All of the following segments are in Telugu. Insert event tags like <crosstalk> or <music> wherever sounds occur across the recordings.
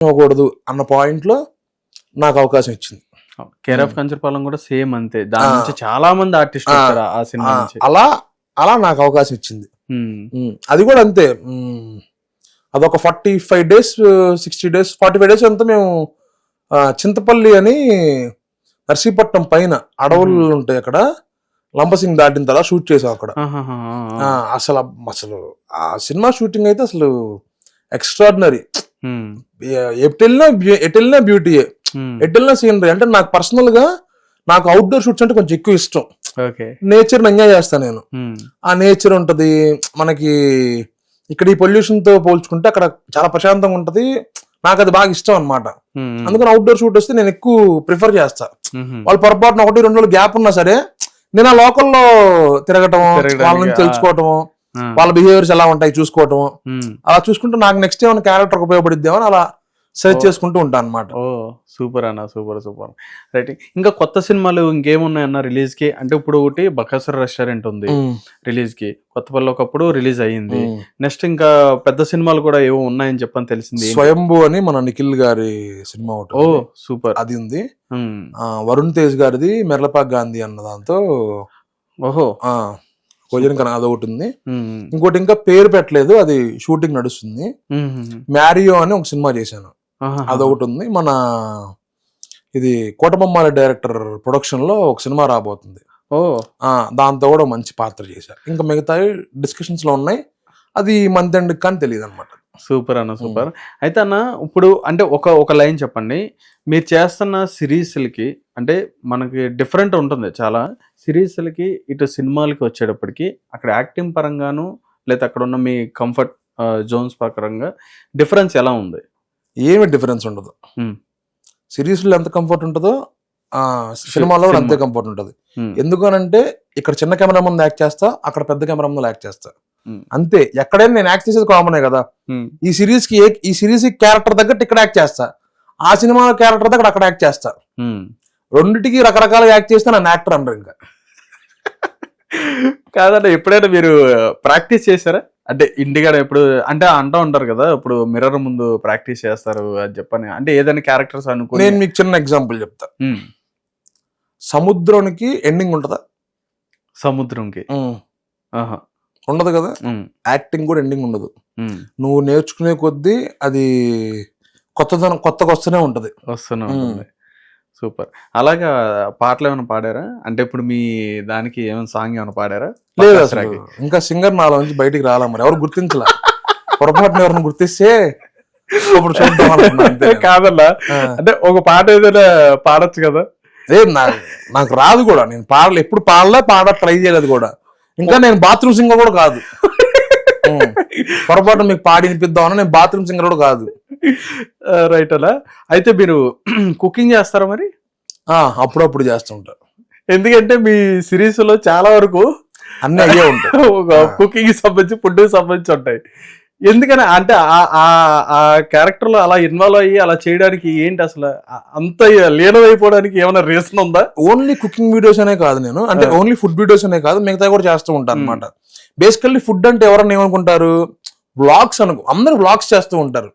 ఇవ్వకూడదు అన్న పాయింట్లో నాకు అవకాశం ఇచ్చింది. కేర్ ఆఫ్ కంచరపాలెం కూడా సేమ్ అంతే. దాని. నుంచి చాలా మంది ఆర్టిస్ట్ ఆ. సినిమా అలా అలా నాకు అవకాశం ఇచ్చింది. ఉమ్, ఉమ్, అది కూడా అంతే. అదొక forty five days sixty days forty five days అంతా మేము చింతపల్లి అని నర్సీపట్నం పైన అడవులు. ఉంటాయి అక్కడ. లంబసింగ్ దాటిన తర్వాత షూట్ చేసాం అక్కడ. అసలు అసలు ఆ సినిమా షూటింగ్ అయితే అసలు ఎక్స్ట్రాడినరీ ఎటెల్నా ఎటెల్నా బ్యూటీయే ఉమ్, ఎటెల్నా సీనరీ అంటే నాకు పర్సనల్గా నాకు అవుట్డోర్ షూట్స్ అంటే కొంచెం ఎక్కువ ఇష్టం. నేచర్ ఎంజాయ్ చేస్తాను నేను. ఉమ్, ఆ నేచర్ ఉంటది. మనకి ఇక్కడ ఈ పొల్యూషన్తో పోల్చుకుంటే అక్కడ చాలా ప్రశాంతంగా ఉంటది. నాకు అది బాగా ఇష్టం అనమాట ఉమ్, అందుకని అవుట్డోర్ షూట్ వస్తే నేను ఎక్కువ ప్రిఫర్ చేస్తా. వాళ్ళు పొరపాటున ఒకటి రెండు రోజులు గ్యాప్ ఉన్నా సరే నేను ఆ లోకల్లో తిరగటం వాళ్ళ నుంచి. తెలుసుకోవటం వాళ్ళ బిహేవియర్స్ ఎలా ఉంటాయి చూసుకోవటం. అలా చూసుకుంటూ నాకు నెక్స్ట్ ఏమైనా క్యారెక్టర్ ఉపయోగపడిద్దామని అలా సెర్చ్. చేసుకుంటూ ఉంటాను అనమాట ఓ సూపర్ అన్న సూపర్ సూపర్ రైట్ ఇంకా కొత్త సినిమాలు ఇంకేమున్నాయన్న రిలీజ్కి? అంటే ఇప్పుడు ఒకటి బకాసుర రెస్టారెంట్ ఉంది రిలీజ్కి. కొత్తపల్లి ఒకప్పుడు రిలీజ్ అయ్యింది. నెక్స్ట్ ఇంకా పెద్ద సినిమాలు కూడా ఏవో ఉన్నాయని చెప్పని తెలిసింది? స్వయంభూ అని మన నిఖిల్ గారి సినిమా ఒకటి ఓ. సూపర్ అది ఉంది. వరుణ్ తేజ్ గారిది మెర్లపాక్ గాంధీ అన్న దాంతో ఓహో. భోజనం కన్నా అది ఒకటి ఉంది. ఇంకోటి ఇంకా పేరు పెట్టలేదు అది షూటింగ్ నడుస్తుంది. మ్యారియో అని ఒక సినిమా చేశాను. అదొకటి ఉంది. మన ఇది కోటబొమ్మాల డైరెక్టర్ ప్రొడక్షన్లో ఒక సినిమా రాబోతుంది. ఓ. ఆ దాంతో కూడా మంచి పాత్ర చేశారు. ఇంకా మిగతా డిస్కషన్స్లో ఉన్నాయి. అది మంత్ ఎండ్ కానీ తెలియదు అనమాట సూపర్ అన్న సూపర్ అయితే అన్న ఇప్పుడు అంటే ఒక ఒక లైన్ చెప్పండి మీరు చేస్తున్న సిరీస్లకి అంటే మనకి డిఫరెంట్ ఉంటుంది చాలా సిరీస్లకి ఇటు సినిమాలకి వచ్చేటప్పటికి అక్కడ యాక్టింగ్ పరంగాను లేదా అక్కడ ఉన్న మీ కంఫర్ట్ జోన్స్ ప్రకారంగా డిఫరెన్స్ ఎలా ఉంది ఏమి డిఫరెన్స్ ఉండదు Hmm. సిరీస్లో ఎంత కంఫర్ట్ ఉంటుందో సినిమాలో అంతే. కంఫర్ట్ ఉంటుంది. ఎందుకనంటే ఇక్కడ చిన్న కెమెరా ముందు యాక్ట్ చేస్తా అక్కడ పెద్ద కెమెరా ముందు యాక్ట్ చేస్తా. అంతే. ఎక్కడైనా నేను యాక్ట్ చేసేది కామనే కదా. ఈ సిరీస్కి ఈ సిరీస్ క్యారెక్టర్ తగ్గట్టు ఇక్కడ యాక్ట్ చేస్తా. ఆ సినిమా క్యారెక్టర్ దగ్గర అక్కడ యాక్ట్ చేస్తా. రెండిటికి రకరకాల యాక్ట్ చేస్తే నన్ను యాక్టర్ అనరు ఇంకా. కాదన్న ఎప్పుడైనా మీరు ప్రాక్టీస్ చేశారా? అంటే ఇంటికాడ ఎప్పుడు అంటే అంటూ ఉంటారు కదా ఇప్పుడు మిర్రర్ ముందు ప్రాక్టీస్ చేస్తారు అని చెప్పని. అంటే ఏదైనా క్యారెక్టర్స్ అనుకుని. నేను మీకు చిన్న ఎగ్జాంపుల్ చెప్తా. సముద్రానికి ఎండింగ్ ఉంటుందా? సముద్రంకి. ఆహా. ఉండదు కదా? యాక్టింగ్ కూడా ఎండింగ్ ఉండదు. నువ్వు నేర్చుకునే కొద్దీ అది కొత్తదనం కొత్తగా వస్తూనే ఉంటది. వస్తూనే. ఉంటుంది. సూపర్. అలాగా పాటలు ఏమైనా పాడారా? అంటే ఇప్పుడు మీ దానికి ఏమైనా సాంగ్ ఏమైనా పాడారా? లేదు అసలు. ఇంకా సింగర్ నాలో నుంచి బయటికి రాలా మరి. ఎవరు గుర్తించలా? పొరపాటున ఎవరిని గుర్తిస్తే చూద్దాం. కాదన్నా. ఆ. అంటే ఒక పాట ఏదైనా పాడొచ్చు కదా? ఏ నా- నాకు రాదు కూడా. నేను పాడలే. ఎప్పుడు పాడలే పాడ ట్రై చేయలేదు కూడా. ఇంకా నేను బాత్రూమ్ సింగర్ కూడా కాదు. <laughs> పొరపాటు మీకు పాడి వినిపిద్దామని నేను బాత్రూమ్ సింగర్ కూడా కాదు. రైట్ అలా. అయితే మీరు <clears throat> కుకింగ్ చేస్తారా మరి? ఆ అప్పుడప్పుడు చేస్తుంటా ఎందుకంటే మీ సిరీస్లో చాలా వరకు అన్ని అయ్యే ఉంటాయి. <laughs> ఒక కుకింగ్ సంబంధించి ఫుడ్ సంబంధించి ఉంటాయి. ఎందుకని అంటే ఆ- క్యారెక్టర్లో అలా ఇన్వాల్వ్ అయ్యి అలా చేయడానికి ఏంటి అసలు? అంత లీనమైపోవడానికి ఏమైనా రీజన్ ఉందా? ఓన్లీ కుకింగ్ వీడియోస్ అనే కాదు నేను. అంటే. ఓన్లీ ఫుడ్ వీడియోస్ అనే కాదు మిగతా కూడా చేస్తూ ఉంటాను అనమాట బేసికల్లీ ఫుడ్ అంటే ఎవరన్నా ఏమనుకుంటారు? వ్లాగ్స్ అనుకో అందరూ వ్లాగ్స్ చేస్తూ ఉంటారు.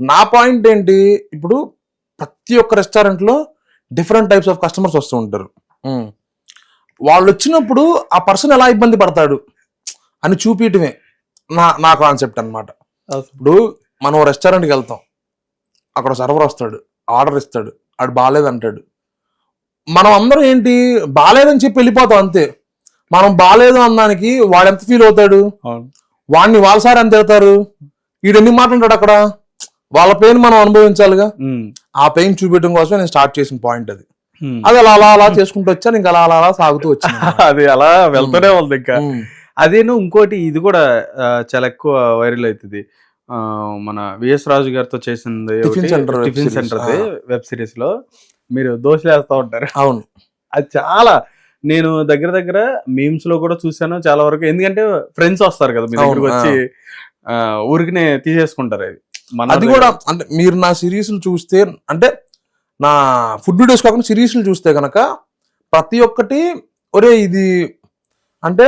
నా పాయింట్ ఏంటి? ఇప్పుడు ప్రతి ఒక్క రెస్టారెంట్లో డిఫరెంట్ టైప్స్ ఆఫ్ కస్టమర్స్ వస్తూ ఉంటారు. వాళ్ళు వచ్చినప్పుడు ఆ పర్సన్ ఎలా ఇబ్బంది పడతాడు? అని చూపించటమే నా నా కాన్సెప్ట్ అన్నమాట. ఇప్పుడు మనం రెస్టారెంట్కి వెళ్తాం. అక్కడ సర్వర్ వస్తాడు. ఆర్డర్ ఇస్తాడు. ఆడు బాగాలేదు అంటాడు. మనం అందరం ఏంటి? బాగాలేదని చెప్పి వెళ్ళిపోతాం అంతే. మనం బాగాలేదు అన్నానికి వాడు ఎంత ఫీల్ అవుతాడు? వాడిని వాళ్ళ సార్ ఎంత తిడతారు? వీడు ఎన్ని మాట్లాడాడు అక్కడ? వాళ్ళ పెయిన్ మనం అనుభవించాలిగా? ఆ పెయిన్ చూపించడం కోసమే నేను స్టార్ట్ చేసిన పాయింట్ అది. అది అలా అలా అలా చేసుకుంటూ వచ్చాను ఇంకా అలా అలా అలా సాగుతూ వచ్చాను. <laughs> అది అలా వెళ్తూనే ఉంది ఇంకా. అదేను ఇంకోటి ఇది కూడా చాలా ఎక్కువ వైరల్ అవుతుంది మన విఎస్ రాజు గారితో చేసింది tiffin center web series. Center ఆ. వెబ్ సిరీస్లో మీరు దోశలు వేస్తా ఉంటారు. అవును. అది చాలా నేను దగ్గర దగ్గర మీమ్స్లో కూడా చూసాను చాలా వరకు. ఎందుకంటే ఫ్రెండ్స్ వస్తారు కదా మీ దగ్గరకు వచ్చి ఊరికినే తీసేసుకుంటారు అది. మన అది కూడా అంటే మీరు నా సిరీస్లు చూస్తే అంటే నా ఫుడ్ వీడియోస్ కాకుండా సిరీస్లు చూస్తే కనుక ప్రతి ఒక్కటి ఒరే ఇది అంటే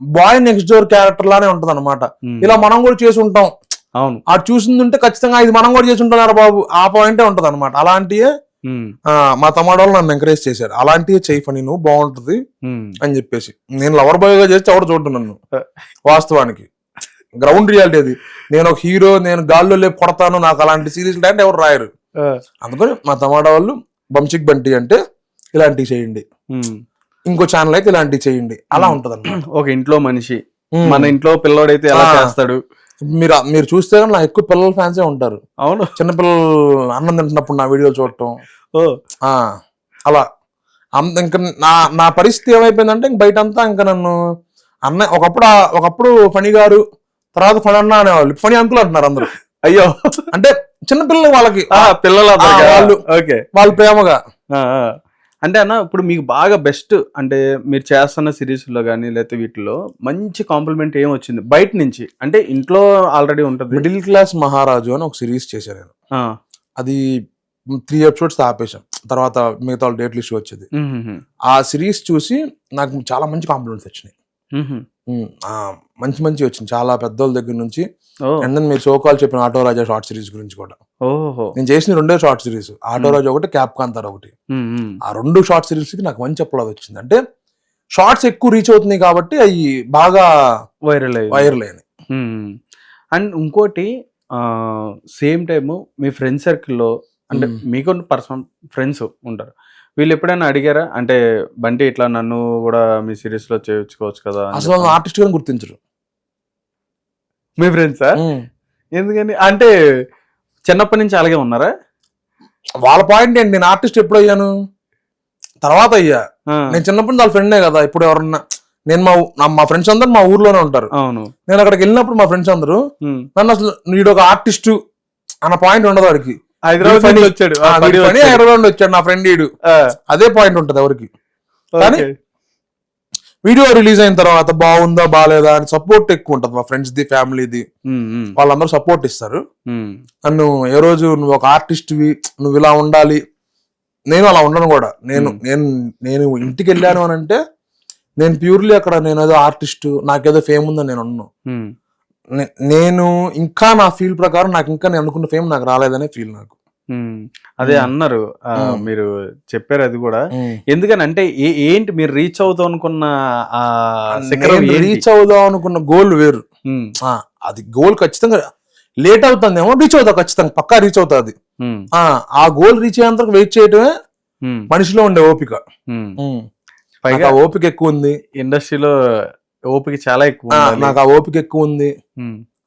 బాయ్ నెక్స్ట్ డోర్ క్యారెక్టర్ లానే ఉంటది అనమాట ఇలా మనం కూడా చేసి ఉంటాం. అవును. ఆడు చూసిందంటే ఖచ్చితంగా ఇది మనం కూడా చేసి ఉంటున్నారు బాబు? ఆ పాయింటే ఉంటది అనమాట ఆ, మా తమ్ముడు వాళ్ళు నన్ను ఎంకరేజ్ చేశారు. అలాంటివే చేయి పని నువ్వు బాగుంటది అని చెప్పేసి. నేను లవర్ బాయ్గా చేస్తే ఎవరు చూడటం నన్ను. వాస్తవానికి. గ్రౌండ్ రియాలిటీ అది. నేను ఒక హీరో నేను గాల్లో లేపు కొడతాను నాకు అలాంటి సీరియస్ అంటే ఎవరు రాయరు అందుకని మా తమాడా వాళ్ళు బంచిక్ బంటి అంటే ఇలాంటివి చేయండి. ఇంకో ఛానల్ అయితే ఇలాంటివి చేయండి. అలా ఉంటది <clears throat> ఒక ఇంట్లో మనిషి మన ఇంట్లో పిల్లోడైతే ఎలా. చేస్తాడు? మీరు మీరు చూస్తే నా ఎక్కువ పిల్లల ఫ్యాన్సే ఉంటారు. అవును. చిన్నపిల్లలు అన్నం తింటున్నప్పుడు నా వీడియోలు చూడటం. ఓ. ఆ, అలా. అంత ఇంకా నా నా పరిస్థితి ఏమైపోయిందంటే ఇంక బయట అంతా ఇంకా నన్ను అన్న ఒకప్పుడు ఒకప్పుడు ఫణి గారు తర్వాత ఫణి అన్న అనేవాళ్ళు. ఫణి అంకుల్ అంటున్నారు అందరూ. అయ్యో. అంటే చిన్నపిల్లలు వాళ్ళకి పిల్లలు వాళ్ళు. ఓకే. వాళ్ళు ప్రేమగా. అంటే అన్న ఇప్పుడు మీకు బాగా బెస్ట్ అంటే మీరు చేస్తున్న సిరీస్లో కానీ లేకపోతే వీటిలో మంచి కాంప్లిమెంట్ ఏం వచ్చింది? బయట నుంచి అంటే ఇంట్లో ఆల్రెడీ ఉంటది. మిడిల్ క్లాస్ మహారాజు అని ఒక సిరీస్ చేశాను నేను అది త్రీ ఎపిసోడ్స్ ఆపేశాం. తర్వాత మిగతా డేట్ లిస్ట్ వచ్చేది. ఆ సిరీస్ చూసి నాకు చాలా మంచి కాంప్లిమెంట్స్ వచ్చినాయి. మంచి మంచి వచ్చింది. చాలా పెద్దోళ్ళ దగ్గర నుంచి అండ్ దెన్ మీరు సోకాల్ చెప్పిన ఆటో రాజా షార్ట్ సిరీస్ గురించి కూడా. ఓహో. నేను చేసిన రెండే షార్ట్ సిరీస్. ఆటో రాజా ఒకటి క్యాప్ కాంతార్ ఒకటి. ఆ రెండు షార్ట్ సిరీస్కి నాకు మంచి అప్లాజ్ వచ్చింది. అంటే షార్ట్స్ ఎక్కువ రీచ్ అవుతున్నాయి కాబట్టి అవి బాగా వైరల్ వైరల్ అయినాయి. అండ్ ఇంకోటి సేమ్ టైం మీ ఫ్రెండ్ సర్కిల్లో అంటే. మీకు పర్సనల్ ఫ్రెండ్స్ ఉంటారు. వీళ్ళు ఎప్పుడైనా అడిగారా? అంటే బంటి ఇట్లా నన్ను కూడా మీ సిరీస్లో చేయించుకోవచ్చు కదా అసలు. ఆర్టిస్ట్గా గుర్తించరు. మీ ఫ్రెండ్సా. ఎందుకని? అంటే చిన్నప్పటి నుంచి అలాగే ఉన్నారా? వాళ్ళ పాయింట్ ఏంటి? నేను ఆర్టిస్ట్ ఎప్పుడు అయ్యాను? తర్వాత అయ్యా. నేను చిన్నప్పటి నుంచి వాళ్ళ ఫ్రెండే కదా. ఇప్పుడు ఎవరన్నా నేను మా మా ఫ్రెండ్స్ అందరూ మా ఊర్లోనే ఉంటారు. అవును. నేను అక్కడికి వెళ్ళినప్పుడు మా ఫ్రెండ్స్ అందరూ. నన్ను అసలు వీడు ఒక ఆర్టిస్ట్ అన్న పాయింట్ ఉండదు వాడికి హైదరాబాద్ నుంచి. వచ్చాడు. హైదరాబాద్ వచ్చాడు నా ఫ్రెండ్ వీడు అదే పాయింట్ ఉంటది ఎవరికి కానీ-. వీడియో రిలీజ్ అయిన తర్వాత బాగుందా బాగాలేదా అని సపోర్ట్ ఎక్కువ ఉంటది మా ఫ్రెండ్స్ ది ఫ్యామిలీది వాళ్ళందరూ సపోర్ట్ ఇస్తారు. నన్ను ఏ రోజు నువ్వు ఒక ఆర్టిస్ట్వి నువ్వు ఇలా ఉండాలి నేను అలా ఉండను కూడా నేను. నేను నేను ఇంటికి వెళ్ళాను అని అంటే నేను ప్యూర్లీ అక్కడ నేను ఏదో ఆర్టిస్ట్ నాకేదో ఫేమ్ ఉందని నేను అన్నాను మ్మ్. నే- నేను ఇంకా నా ఫీల్ ప్రకారం నాకు ఇంకా నేను అనుకున్న ఫేమ్ నాకు రాలేదనే ఫీల్ నాకు. అదే. అన్నారు. మీరు చెప్పారు అది కూడా. ఎందుకని అంటే ఏ- ఏంటి మీరు రీచ్ అవుతాం అనుకున్న? రీచ్ అవుదాం అనుకున్న గోల్ వేరు. అది గోల్ ఖచ్చితంగా లేట్ అవుతుందేమో రీచ్ అవుతా ఖచ్చితంగా పక్కా రీచ్ అవుతుంది ఆ ఆ గోల్ రీచ్ అయ్యేంత వెయిట్ చేయటమే మనిషిలో ఉండే ఓపిక. పైగా ఓపిక ఎక్కువ ఉంది. ఇండస్ట్రీలో ఓపిక చాలా ఎక్కువ. నాకు ఆ ఓపిక ఎక్కువ ఉంది.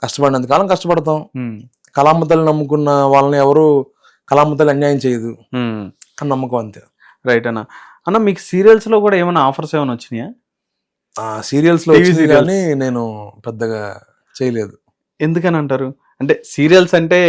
కష్టపడినంత కాలం కష్టపడతాం. తల్లి నమ్ముకున్న వాళ్ళని ఎవరు కలామ తల్లి అన్యాయం చేయదు. అని నమ్మకం అంతే. రైట్ అన్న. అన్న మీకు సీరియల్స్లో కూడా ఏమైనా ఆఫర్స్ ఏమైనా వచ్చినాయా? ఆ సీరియల్స్లో. కానీ నేను పెద్దగా చేయలేదు. ఎందుకని అంటారు? అంటే సీరియల్స్ అంటే